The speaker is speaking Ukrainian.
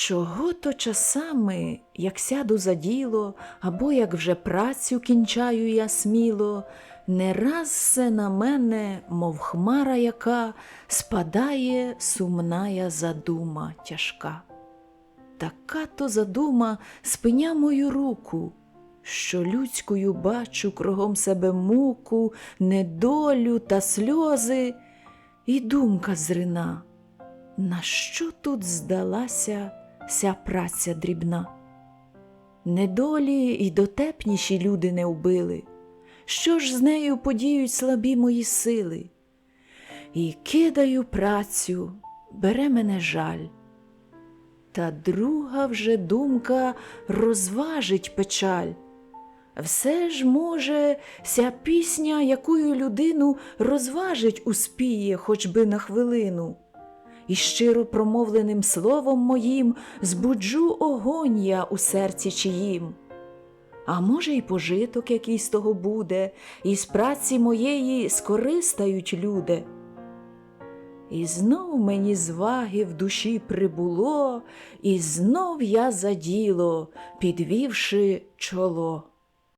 Чого то часами, як сяду за діло, або як вже працю кінчаю я сміло, не раз все на мене, мов хмара яка, спадає сумная задума тяжка. Така то задума спиня мою руку, що людською бачу кругом себе муку, недолю та сльози, і думка зрина. На що тут здалася ся праця дрібна? Недолі й дотепніші люди не вбили. Що ж з нею подіють слабі мої сили? І кидаю працю, бере мене жаль. Та друга вже думка розважить печаль. Все ж, може, ся пісня, якою людину розважить успіє, хоч би на хвилину і щиро промовленим словом моїм збуджу огонь я у серці чиїм. А може, й пожиток який з того буде, і з праці моєї скористають люди. І знов мені зваги в душі прибуло, і знов я за діло, підвівши чоло.